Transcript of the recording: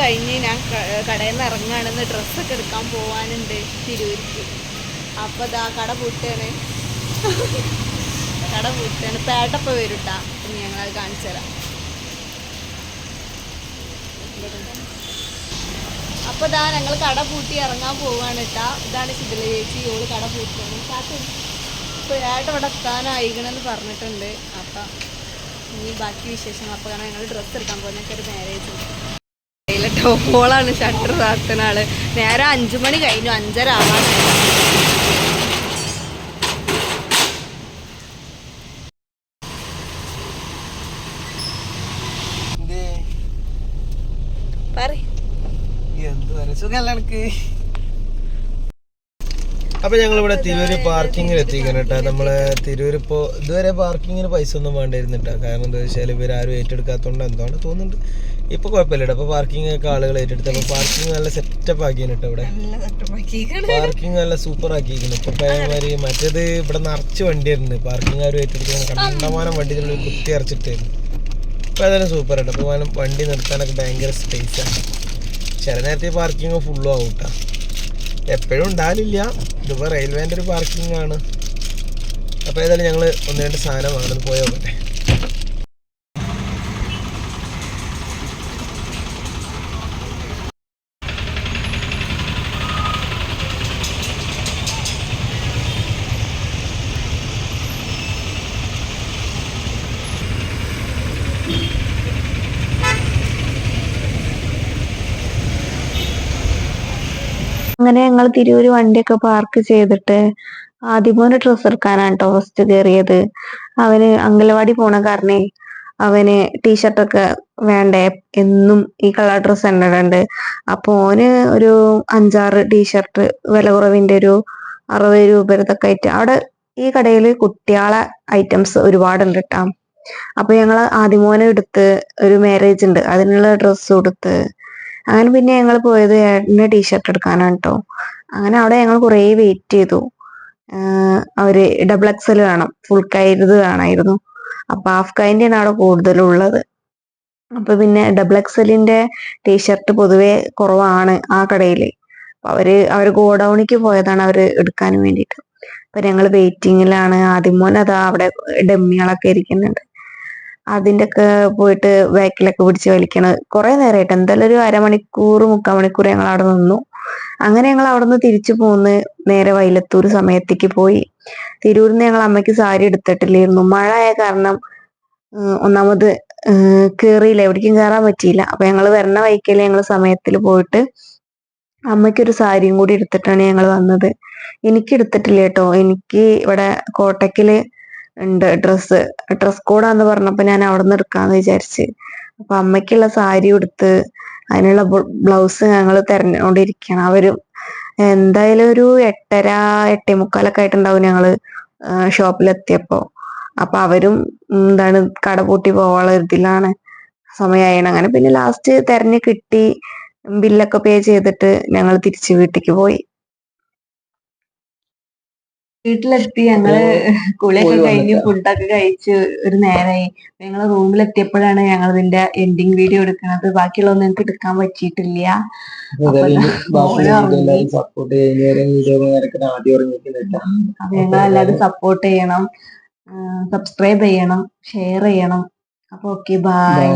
കഴിഞ്ഞ് ഞാൻ കടയിൽ നിന്ന് ഇറങ്ങുകയാണെന്ന് ഡ്രസ്സൊക്കെ എടുക്കാൻ പോവാനുണ്ട് തിരൂർക്ക് അപ്പോൾ ഇതാ കട പൂട്ടാണ് കട പൂട്ടാണ് പേട്ടപ്പ വരുട്ടാ. ഇനി ഞങ്ങളത് കാണിച്ചു തരാം. അപ്പോൾ ഇതാ ഞങ്ങൾ കട പൂട്ടി ഇറങ്ങാൻ പോവാണ് കേട്ടാ ഇതാണ് ശിഥില ചേച്ചി. ഓൾ കട പൂട്ടാണ് കാത്തു ഏട്ട ഇവിടെ എത്താനായിക്കണമെന്ന് പറഞ്ഞിട്ടുണ്ട്. അപ്പം ഇനി ബാക്കി വിശേഷങ്ങൾ അപ്പോൾ കാരണം ഞങ്ങൾ ഡ്രസ്സ് എടുക്കാൻ പോകുന്ന ഒരു മാരേജ് ഉണ്ട്. ഓളാണ് ഷട്ടർ താത്തുന്ന ആൾ. നേരെ അഞ്ചു മണി കഴിഞ്ഞു. അഞ്ചര ആവാൻ അപ്പൊ ഞങ്ങൾ ഇവിടെ തിരൂര് പാർക്കിങ്ങിൽ എത്തിക്കണം കേട്ടോ നമ്മൾ തിരൂര് ഇപ്പോ ഇതുവരെ പാർക്കിങ്ങിന് പൈസ ഒന്നും വേണ്ടിയിരുന്നിട്ടാ. കാരണം എന്താ വെച്ചാൽ ഇവർ ആരും ഏറ്റെടുക്കാത്തതുകൊണ്ട് എന്താണ് തോന്നുന്നുണ്ട്. ഇപ്പൊ കുഴപ്പമില്ല ഇപ്പൊ അപ്പൊ പാർക്കിംഗ് ഒക്കെ ആളുകൾ ഏറ്റെടുത്ത്. അപ്പൊ പാർക്കിംഗ് നല്ല സെറ്റപ്പ് ആക്കിയാണ് കേട്ടോ ഇവിടെ പാർക്കിംഗ് നല്ല സൂപ്പർ ആക്കിയിരിക്കുന്നു ഇപ്പൊ പേമാരി മറ്റേത് ഇവിടെ നിറച്ച് വണ്ടിയായിരുന്നു. പാർക്കിംഗ് ആരും ഏറ്റെടുത്ത് കണ്ടമാനം വണ്ടികളിൽ കുത്തി അരച്ചിട്ടായിരുന്നു ഇപ്പൊ ഏതായാലും സൂപ്പർ ആയിട്ട് അപ്പൊ വണ്ടി നിർത്താനൊക്കെ ഭയങ്കര സ്പേസ് ആണ്. ചില നേരത്തെ പാർക്കിംഗ് ഫുള്ളും ആവും കേട്ടോ എപ്പോഴും ഉണ്ടാവില്ല ഇതിപ്പോ റെയിൽവേന്റെ ഒരു പാർക്കിംഗ് ആണ്. അപ്പോൾ ഏതായാലും ഞങ്ങൾ ഒന്ന് രണ്ട് സാധനം വാങ്ങാൻ പോയോ നോക്കട്ടെ. അങ്ങനെ ഞങ്ങൾ തിരൂര് വണ്ടിയൊക്കെ പാർക്ക് ചെയ്തിട്ട് ആദ്യമോന് ഡ്രസ്സ് എടുക്കാനാണ് കേട്ടോ ഫസ്റ്റ് കയറിയത് അവന് അംഗനവാടി പോണ കാരണേ അവന് ടീഷർട്ടൊക്കെ വേണ്ടേ? എന്നും ഈ കളർ ഡ്രസ്സ് ഇടണ്ട്. അപ്പൊ ഓന് ഒരു അഞ്ചാറ് ടീഷർട്ട് വില കുറവിന്റെ ഒരു അറുപത് രൂപയൊക്കെ ആയിട്ട് അവിടെ ഈ കടയിൽ കുട്ടികളെ ഐറ്റംസ് ഒരുപാടുണ്ട് കേട്ടോ അപ്പൊ ഞങ്ങൾ ആദ്യമോനെ എടുത്ത് ഒരു മാരേജ് ഉണ്ട്. അതിനുള്ള ഡ്രസ്സ് കൊടുത്ത് അങ്ങനെ പിന്നെ ഞങ്ങൾ പോയത് ഏട്ടന് ടീഷർട്ട് എടുക്കാനാണ് കേട്ടോ അങ്ങനെ അവിടെ ഞങ്ങൾ കുറേ വെയിറ്റ് ചെയ്തു. അവർ ഡബിൾ എക്സൽ വേണം ഫുൾ കൈത് വേണമായിരുന്നു. അപ്പൊ ഹാഫ് കൈന്റെയാണ് അവിടെ കൂടുതലുള്ളത്. അപ്പൊ പിന്നെ ഡബിൾ എക്സലിന്റെ ടീഷർട്ട് പൊതുവെ കുറവാണ് ആ കടയിൽ. അപ്പൊ അവർ അവർ ഗോഡൌണിക്ക് പോയതാണ് അവർ എടുക്കാൻ വേണ്ടിയിട്ട്. അപ്പൊ ഞങ്ങൾ വെയിറ്റിങ്ങിലാണ് ആദ്യം മോൻ അതാ അവിടെ ഡമ്മികളൊക്കെ ഇരിക്കുന്നുണ്ട്. അതിന്റെ ഒക്കെ പോയിട്ട് ബാക്കിലൊക്കെ പിടിച്ച് വലിക്കണത് കുറെ നേരമായിട്ട് എന്തായാലും ഒരു അരമണിക്കൂർ മുക്കാൽ മണിക്കൂർ ഞങ്ങൾ അവിടെ നിന്നു. അങ്ങനെ ഞങ്ങൾ അവിടെ നിന്ന് തിരിച്ചു പോന്ന് നേരെ വൈലത്തൂർ സമയത്തേക്ക് പോയി. തിരൂരിൽ നിന്ന് ഞങ്ങൾ അമ്മയ്ക്ക് സാരി എടുത്തിട്ടില്ലായിരുന്നു. മഴ ആയ കാരണം ഒന്നാമത് കേറിയില്ല. എവിടേക്കും കയറാൻ പറ്റിയില്ല. അപ്പൊ ഞങ്ങൾ വരണ വൈക്കൽ ഞങ്ങൾ സമയത്തിൽ പോയിട്ട് അമ്മയ്ക്കൊരു സാരിയും കൂടി എടുത്തിട്ടാണ് ഞങ്ങൾ വന്നത്. എനിക്ക് എടുത്തിട്ടില്ല കേട്ടോ. എനിക്ക് ഇവിടെ കോട്ടയ്ക്കൽ ഉണ്ട്. ഡ്രസ്സ് ഡ്രസ് കോഡാന്ന് പറഞ്ഞപ്പോ ഞാൻ അവിടെ നിന്ന് എടുക്കാന്ന് വിചാരിച്ച്. അപ്പൊ അമ്മയ്ക്കുള്ള സാരി ഉടുത്ത് അതിനുള്ള ബ്ലൗസ് ഞങ്ങൾ തെരഞ്ഞുകൊണ്ടിരിക്കുകയാണ് അവരും എന്തായാലും ഒരു എട്ടര എട്ടേ മുക്കാലൊക്കെ ആയിട്ടുണ്ടാവും ഞങ്ങൾ ഷോപ്പിലെത്തിയപ്പോ. അപ്പൊ അവരും എന്താണ് കട പൂട്ടി പോവാനുള്ള ഇതിലാണ് സമയമായിണ് അങ്ങനെ പിന്നെ ലാസ്റ്റ് തെരഞ്ഞ് കിട്ടി. ബില്ലൊക്കെ പേ ചെയ്തിട്ട് ഞങ്ങൾ തിരിച്ച് വീട്ടിലേക്ക് പോയി. വീട്ടിലെത്തി ഞങ്ങൾ കുളിയൊക്കെ കഴിഞ്ഞ്. ഫുഡൊക്കെ കഴിച്ച് ഒരു നേരമായി ഞങ്ങൾ റൂമിലെത്തിയപ്പോഴാണ് ഞങ്ങൾ ഇതിന്റെ എൻഡിങ് വീഡിയോ എടുക്കുന്നത്. ബാക്കിയുള്ളതൊന്നും എനിക്ക് എടുക്കാൻ പറ്റിയിട്ടില്ല. അപ്പൊ ഞങ്ങൾ എല്ലാവരും സപ്പോർട്ട് ചെയ്യണം. സബ്സ്ക്രൈബ് ചെയ്യണം ഷെയർ ചെയ്യണം. അപ്പൊ ഓക്കെ ബൈ.